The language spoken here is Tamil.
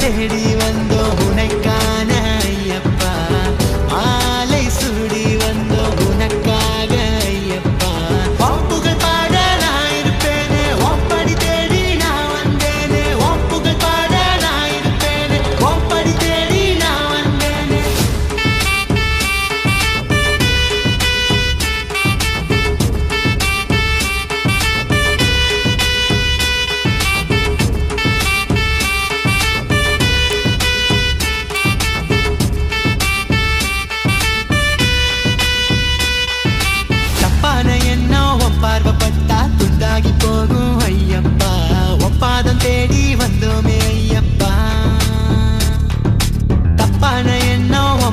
तेरी